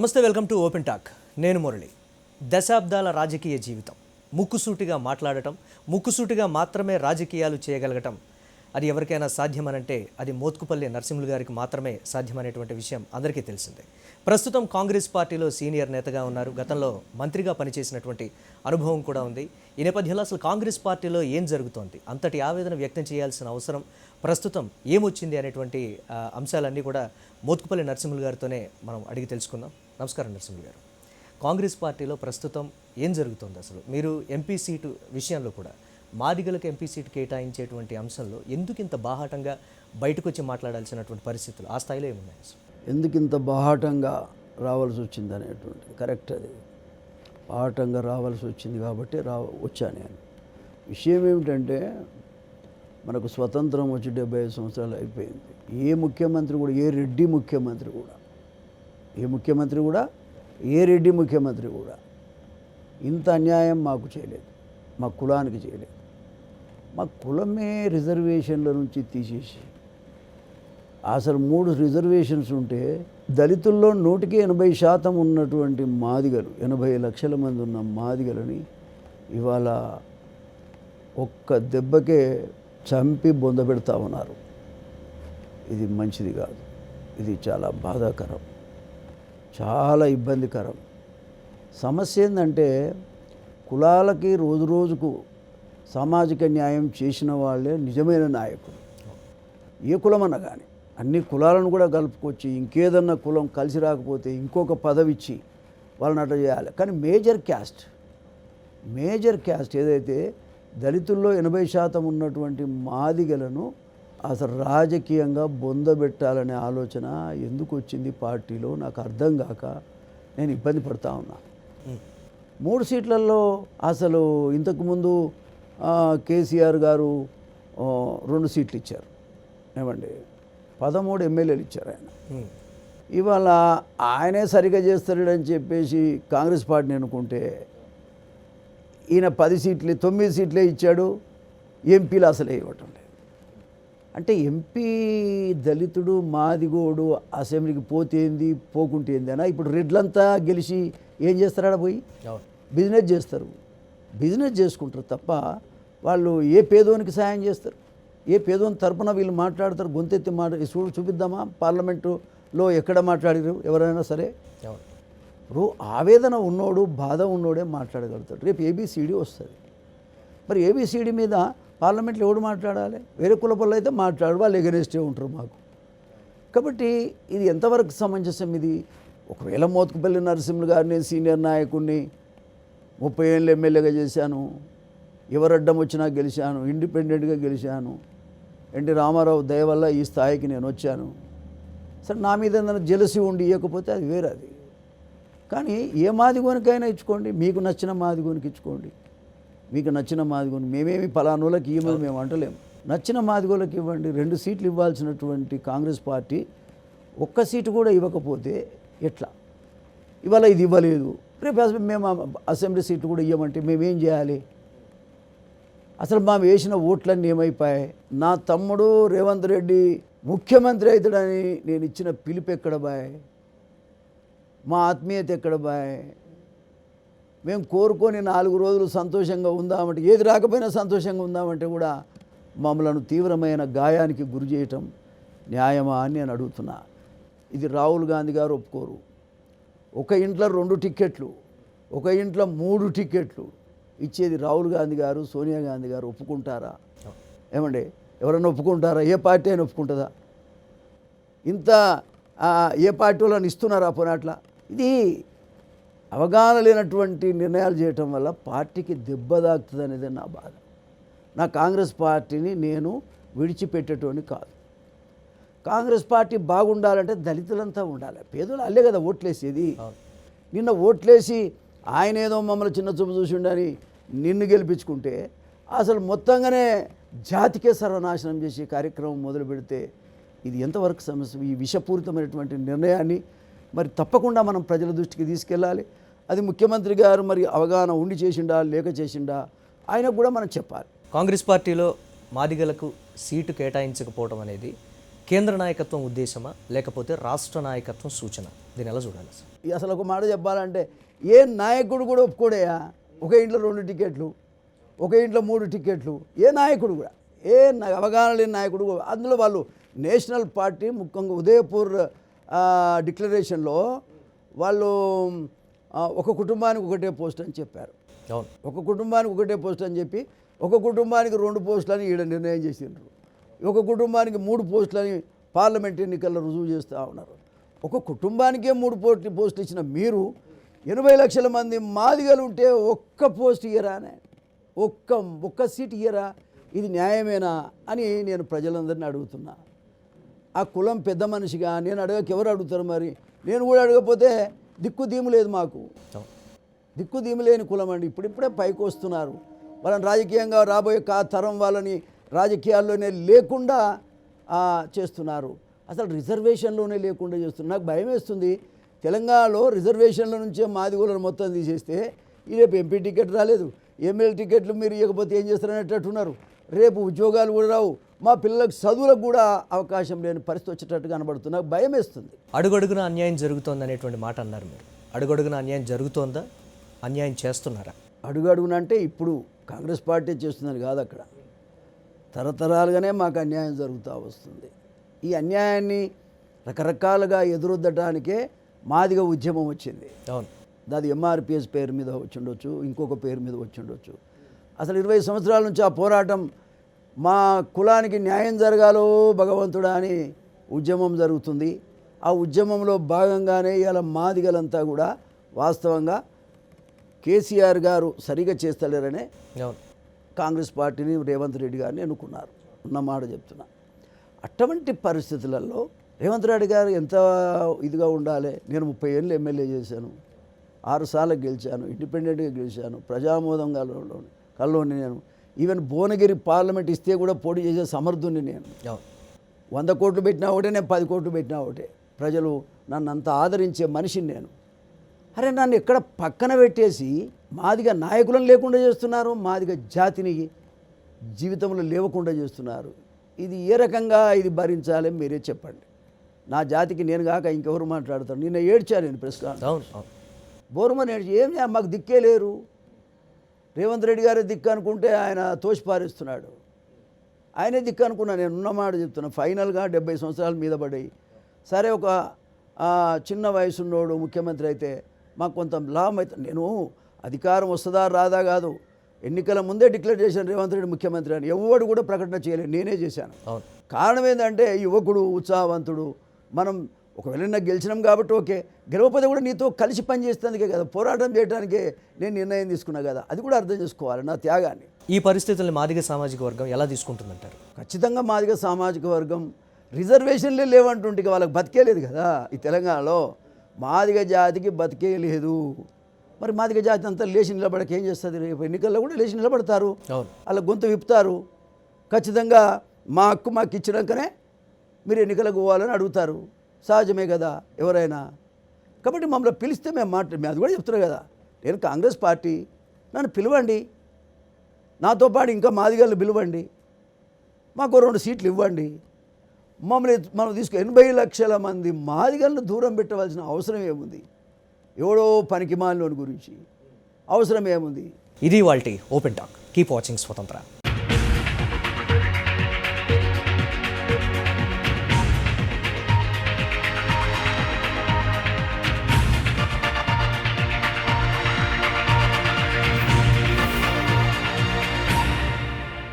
నమస్తే welcome to open talk. నేను మురళి. దశాబ్దాల రాజకీయ జీవితం. ముక్కుసూటిగా మాట్లాడటం ముక్కుసూటిగా మాత్రమే రాజకీయాలు చేయగలగటం అది ఎవరికైనా సాధ్యమనంటే అది మోత్కుపల్లి నరసింహులు గారికి మాత్రమే సాధ్యమనేటువంటి విషయం అందరికీ తెలిసిందే. ప్రస్తుతం కాంగ్రెస్ పార్టీలో సీనియర్ నేతగా ఉన్నారు. గతంలో మంత్రిగా పనిచేసినటువంటి అనుభవం కూడా ఉంది. ఈ నేపథ్యంలో అసలు కాంగ్రెస్ పార్టీలో ఏం జరుగుతోంది? అంతటి ఆవేదన వ్యక్తం చేయాల్సిన అవసరం ప్రస్తుతం ఏమొచ్చింది అనేటువంటి అంశాలన్నీ కూడా మోత్కుపల్లి నరసింహులు గారితోనే మనం అడిగి తెలుసుకుందాం. నమస్కారం నరసింహులు గారు. కాంగ్రెస్ పార్టీలో ప్రస్తుతం ఏం జరుగుతుంది అసలు? మీరు ఎంపీ సీటు విషయంలో కూడా మాదిగలకు ఎంపీ సీటు కేటాయించేటువంటి అంశంలో ఎందుకు ఇంత బాహాటంగా బయటకు వచ్చి మాట్లాడాల్సినటువంటి పరిస్థితులు? ఆ స్థాయిలో ఏమున్నాయి అసలు? ఎందుకు ఇంత బాహాటంగా రావాల్సి వచ్చింది అనేటువంటి కరెక్ట్ అది. బాహాటంగా రావాల్సి వచ్చింది కాబట్టి రా వచ్చా నేను విషయం ఏమిటంటే మనకు స్వతంత్రం వచ్చి డెబ్బై ఐదు సంవత్సరాలు అయిపోయింది. ఏ ముఖ్యమంత్రి కూడా ఏ రెడ్డి ముఖ్యమంత్రి కూడా ఏ ముఖ్యమంత్రి కూడా ఏ రెడ్డి ముఖ్యమంత్రి కూడా ఇంత అన్యాయం మాకు చేయలేదు మా కులానికి చేయలేదు. మా కులమే రిజర్వేషన్ల నుంచి తీసేసి అసలు మూడు రిజర్వేషన్స్ ఉంటే దళితుల్లో నూటికి ఎనభై శాతం ఉన్నటువంటి మాదిగలు ఎనభై లక్షల మంది ఉన్న మాదిగలని ఇవాళ ఒక్క దెబ్బకే చంపి బొందబెడతా ఉన్నారు. ఇది మంచిది కాదు. ఇది చాలా బాధాకరం. చాలా ఇబ్బందికరం. సమస్య ఏంటంటే కులాలకి రోజు రోజుకు సామాజిక న్యాయం చేసిన వాళ్ళే నిజమైన నాయకులు. ఏ కులమన్నా కానీ అన్ని కులాలను కూడా కలుపుకొచ్చి ఇంకేదన్నా కులం కలిసి రాకపోతే ఇంకొక పదవి ఇచ్చి వాళ్ళని అట్లా చేయాలి. కానీ మేజర్ క్యాస్ట్ మేజర్ క్యాస్ట్ ఏదైతే దళితుల్లో ఎనభై శాతం ఉన్నటువంటి మాదిగలను అసలు రాజకీయంగా బొందబెట్టాలనే ఆలోచన ఎందుకు వచ్చింది పార్టీలో? నాకు అర్థం కాక నేను ఇబ్బంది పడతా ఉన్నా. మూడు సీట్లలో అసలు ఇంతకుముందు కేసీఆర్ గారు రెండు సీట్లు ఇచ్చారు. ఏమండి? పదమూడు ఎమ్మెల్యేలు ఇచ్చారు ఆయన. ఇవాళ ఆయనే సరిగా చేస్తాడని చెప్పేసి కాంగ్రెస్ పార్టీని అనుకుంటే ఈయన పది సీట్లే తొమ్మిది సీట్లే ఇచ్చాడు. ఎంపీలు అసలే ఇవ్వటం అంటే ఎంపీ దళితుడు మాదిగోడు అసెంబ్లీకి పోతే ఏంది పోకుంటే ఏంది అనా ఇప్పుడు రెడ్లంతా గెలిచి ఏం చేస్తారా పోయి? బిజినెస్ చేస్తారు. బిజినెస్ చేసుకుంటారు తప్ప వాళ్ళు ఏ పేదోనికి సాయం చేస్తారు? ఏ పేదోని తరపున వీళ్ళు మాట్లాడతారు? గొంతెత్తి మాట చూడు చూపిద్దామా? పార్లమెంటులో ఎక్కడ మాట్లాడారు? ఎవరైనా సరే? ఇప్పుడు ఆవేదన ఉన్నోడు బాధ ఉన్నోడే మాట్లాడగలుగుతాడు. రేపు ఏబిసిడి వస్తుంది. మరి ఏబిసిడి మీద పార్లమెంట్లో ఎవడు మాట్లాడాలి? వేరే కులపల్లో అయితే మాట్లాడు వాళ్ళు ఎగరెస్టే ఉంటారు మాకు. కాబట్టి ఇది ఎంతవరకు సమంజసం ఇది? ఒకవేళ మోతుకుపల్లి నరసింహులు గారిని సీనియర్ నాయకుడిని ముప్పై ఏళ్ళు ఎమ్మెల్యేగా చేశాను ఎవరు అడ్డం వచ్చినా గెలిచాను ఇండిపెండెంట్గా గెలిచాను ఎన్టీ రామారావు దయ వల్ల ఈ స్థాయికి నేను వచ్చాను. సరే నా మీద ఏదైనా జెలసి ఉండి ఇవ్వకపోతే అది వేరే అది. కానీ ఏ మాదిగోనికైనా ఇచ్చుకోండి మీకు నచ్చిన మాదిగోనికి ఇచ్చుకోండి. మీకు నచ్చిన మాదిగోని మేమేమి పలానోళ్ళకి ఇవ్వమని మేము అంటలేము. నచ్చిన మాదిగోళ్ళకి ఇవ్వండి రెండు సీట్లు ఇవ్వాల్సినటువంటి కాంగ్రెస్ పార్టీ ఒక్క సీటు కూడా ఇవ్వకపోతే ఎట్లా? ఇవాళ ఇది ఇవ్వలేదు. రేపు అసలు మేము అసెంబ్లీ సీట్లు కూడా ఇవ్వమంటే మేమేం చేయాలి? అసలు మా వేసిన ఓట్లన్నీ ఏమైపోయాయి? నా తమ్ముడు రేవంత్ రెడ్డి ముఖ్యమంత్రి అవుతాడని నేను ఇచ్చిన పిలుపు ఎక్కడ బాయ్? మా ఆత్మీయత ఎక్కడ బాయ్? మేము కోరుకొని నాలుగు రోజులు సంతోషంగా ఉందామంటే ఏది రాకపోయినా సంతోషంగా ఉందామంటే కూడా మమ్మలను తీవ్రమైన గాయానికి గురి చేయటం న్యాయమా అని నేను అడుగుతున్నా. ఇది రాహుల్ గాంధీ గారు ఒప్పుకోరు. ఒక ఇంట్లో రెండు టిక్కెట్లు ఒక ఇంట్లో మూడు టిక్కెట్లు ఇచ్చేది రాహుల్ గాంధీ గారు సోనియా గాంధీ గారు ఒప్పుకుంటారా? ఏమండి ఎవరైనా ఒప్పుకుంటారా? ఏ పార్టీ అయినా ఒప్పుకుంటుందా? ఇంత ఏ పార్టీ వాళ్ళని ఇస్తున్నారా పోనీ ఇది అవగాహన లేనటువంటి నిర్ణయాలు చేయటం వల్ల పార్టీకి దెబ్బ తాకుతుంది అనేది నా బాధ. నా కాంగ్రెస్ పార్టీని నేను విడిచిపెట్టేటోని కాదు. కాంగ్రెస్ పార్టీ బాగుండాలంటే దళితులంతా ఉండాలి. పేదలు అల్లే కదా ఓట్లేసేది. నిన్న ఓట్లేసి ఆయన ఏదో మమ్మల్ని చిన్న చూపు చూసిండని నిన్ను గెలిపించుకుంటే అసలు మొత్తంగానే జాతికే సర్వనాశనం చేసే కార్యక్రమం మొదలు పెడితే ఇది ఎంతవరకు సమస్య? ఈ విషపూరితమైనటువంటి నిర్ణయాన్ని మరి తప్పకుండా మనం ప్రజల దృష్టికి తీసుకెళ్ళాలి. అది ముఖ్యమంత్రి గారు మరి అవగాహన ఉండి చేసిండా లేక చేసిండా ఆయనకు కూడా మనం చెప్పాలి. కాంగ్రెస్ పార్టీలో మాదిగలకు సీటు కేటాయించకపోవడం అనేది కేంద్ర నాయకత్వం ఉద్దేశమా లేకపోతే రాష్ట్ర నాయకత్వం సూచన? దీన్ని ఎలా చూడాలి అసలు ఈ అసలు ఒక మాట చెప్పాలంటే ఏ నాయకుడు కూడా ఒప్పుకోడయా? ఒక ఇంట్లో రెండు టికెట్లు ఒక ఇంట్లో మూడు టికెట్లు ఏ నాయకుడు కూడా ఏ అవగాహన లేని నాయకుడు కూడా- అందులో వాళ్ళు నేషనల్ పార్టీ ముఖ్యంగా ఉదయపూర్ డిక్లరేషన్లో వాళ్ళు ఒక కుటుంబానికి ఒకటే పోస్ట్ అని చెప్పారు. అవును. ఒక కుటుంబానికి ఒకటే పోస్ట్ అని చెప్పి ఒక కుటుంబానికి రెండు పోస్టులని ఈడ నిర్ణయం చేసిండ్రు. ఒక కుటుంబానికి మూడు పోస్టులని పార్లమెంట్ ఎన్నికల్లో రుజువు చేస్తూ ఉన్నారు. ఒక కుటుంబానికే మూడు పోస్ట్ పోస్టులు ఇచ్చిన మీరు ఎనభై లక్షల మంది మాదిగలు ఉంటే ఒక్క పోస్ట్ ఇయ్యరానే ఒక్క ఒక్క సీట్ ఇయ్యరా? ఇది న్యాయమేనా అని నేను ప్రజలందరినీ అడుగుతున్నా. ఆ కులం పెద్ద మనిషిగా నేను అడగక ఎవరు అడుగుతారు మరి? నేను కూడా అడగకపోతే దిక్కు దీము లేదు మాకు. దిక్కు దిక్కులేని కులం అండి. ఇప్పుడిప్పుడే పైకి వస్తున్నారు. వాళ్ళని రాజకీయంగా రాబోయే కా తరం వాళ్ళని రాజకీయాల్లోనే లేకుండా చేస్తున్నారు. అసలు రిజర్వేషన్లోనే లేకుండా చేస్తున్నారు. నాకు భయం వేస్తుంది. తెలంగాణలో రిజర్వేషన్ల నుంచే మాదిగోళ్ళను మొత్తం తీసేస్తే ఈ రేపు ఎంపీ టికెట్ రాలేదు. ఎమ్మెల్యే టికెట్లు మీరు ఇవ్వకపోతే ఏం చేస్తారనేటట్టున్నారు. రేపు ఉద్యోగాలు కూడా రావు. మా పిల్లలకు చదువులకు కూడా అవకాశం లేని పరిస్థితి వచ్చేటట్టు కనబడుతుంది. నాకు భయం వేస్తుంది. అడుగడుగున అన్యాయం జరుగుతోంది అనేటువంటి మాట అన్నారు మీరు. అడుగడుగున అన్యాయం జరుగుతోందా? అన్యాయం చేస్తున్నారా? అడుగడుగునంటే ఇప్పుడు కాంగ్రెస్ పార్టీ చేస్తున్నది కాదు అక్కడ. తరతరాలుగానే మాకు అన్యాయం జరుగుతూ వస్తుంది. ఈ అన్యాయాన్ని రకరకాలుగా ఎదురొద్దటానికే మాదిగా ఉద్యమం వచ్చింది. అవును. అది ఎంఆర్పిఎస్ పేరు మీద వచ్చిండొచ్చు ఇంకొక పేరు మీద వచ్చిండొచ్చు అసలు ఇరవై సంవత్సరాల నుంచి ఆ పోరాటం మా కులానికి న్యాయం జరగాలో భగవంతుడా అని ఉద్యమం జరుగుతుంది. ఆ ఉద్యమంలో భాగంగానే ఇలా మాదిగలంతా కూడా వాస్తవంగా కేసీఆర్ గారు సరిగా చేస్తలేరనే కాంగ్రెస్ పార్టీని రేవంత్ రెడ్డి గారిని ఎన్నుకున్నారు. ఉన్న మాట చెప్తున్నా. అటువంటి పరిస్థితులలో రేవంత్ రెడ్డి గారు ఎంత ఇదిగా ఉండాలి? నేను ముప్పై ఏళ్ళు ఎమ్మెల్యే చేశాను. ఆరు సార్లు గెలిచాను. ఇండిపెండెంట్గా గెలిచాను. ప్రజామోదం కల్లో కల్లోని నేను ఈవెన్ భువనగిరి పార్లమెంట్ ఇస్తే కూడా పోటీ చేసే సమర్థుని నేను. వంద కోట్లు పెట్టినా ఒకటే నేను పది కోట్లు పెట్టినా ఒకటే. ప్రజలు నన్ను అంత ఆదరించే మనిషిని నేను. అరే నన్ను ఎక్కడ పక్కన పెట్టేసి మాదిగా నాయకులను లేకుండా చేస్తున్నారు మాదిగా జాతిని జీవితంలో లేవకుండా చేస్తున్నారు. ఇది ఏ రకంగా ఇది భరించాలి మీరే చెప్పండి. నా జాతికి నేను కాక ఇంకెవరు మాట్లాడతారు? నిన్న ఏడ్చాను నేను ప్రెస్ కాన్ఫరెన్స్. బోరుమని ఏడ్చి ఏం? మాకు దిక్కే లేరు. రేవంత్ రెడ్డి గారే దిక్కు అనుకుంటే ఆయన తోసిపారేస్తున్నాడు. ఆయనే దిక్కు అనుకున్నా నేను ఉన్నమాట చెప్తున్నా ఫైనల్గా డెబ్బై సంవత్సరాల మీద పడ్డాయి సరే ఒక చిన్న వయసున్నోడు ముఖ్యమంత్రి అయితే మాకు కొంత లాభం అయితే నేను అధికారం వస్తుందా రాదా కాదు ఎన్నికల ముందే డిక్లేర్ చేశాను రేవంత్ రెడ్డి ముఖ్యమంత్రి అని ఎవడు కూడా ప్రకటన చేయలేదు నేనే చేశాను. కారణం ఏంటంటే యువకుడు ఉత్సాహవంతుడు మనం ఒకవేళ నాకు గెలిచినాం కాబట్టి ఓకే. గెలవకపోతే కూడా నీతో కలిసి పనిచేస్తేందుకే కదా పోరాటం చేయడానికే నేను నిర్ణయం తీసుకున్నా కదా. అది కూడా అర్థం చేసుకోవాలి నా త్యాగాన్ని. ఈ పరిస్థితుల్ని మాదిగ సామాజిక వర్గం ఎలా తీసుకుంటుందంటారు? ఖచ్చితంగా మాదిగ సామాజిక వర్గం రిజర్వేషన్లే లేవంటుంటే వాళ్ళకి బతికే లేదు కదా ఈ తెలంగాణలో. మాదిగ జాతికి బతికే లేదు. మరి మాదిగ జాతి అంతా లేచి నిలబడక ఏం చేస్తుంది? రేపు ఎన్నికల్లో కూడా లేచి నిలబడతారు. వాళ్ళ గొంతు విప్పుతారు. ఖచ్చితంగా మా హక్కు మాకు ఇచ్చినాకనే మీరు ఎన్నికలకు పోవాలని అడుగుతారు. సహజమే కదా ఎవరైనా. కాబట్టి మమ్మల్ని పిలిస్తే మేము మాట మేము అది కూడా చెప్తున్నారు కదా. నేను కాంగ్రెస్ పార్టీ నన్ను పిలవండి. నాతో పాటు ఇంకా మాదిగలను పిలవండి. మాకు రెండు సీట్లు ఇవ్వండి. మమ్మల్ని మనం తీసుకు ఎనభై లక్షల మంది మాదిగలను దూరం పెట్టవలసిన అవసరం ఏముంది? ఎవడో పనికి మాలోని గురించి. అవసరం ఏముంది? ఇది వాళ్ళ ఓపెన్ టాక్. కీప్ వాచింగ్ స్వతంత్ర.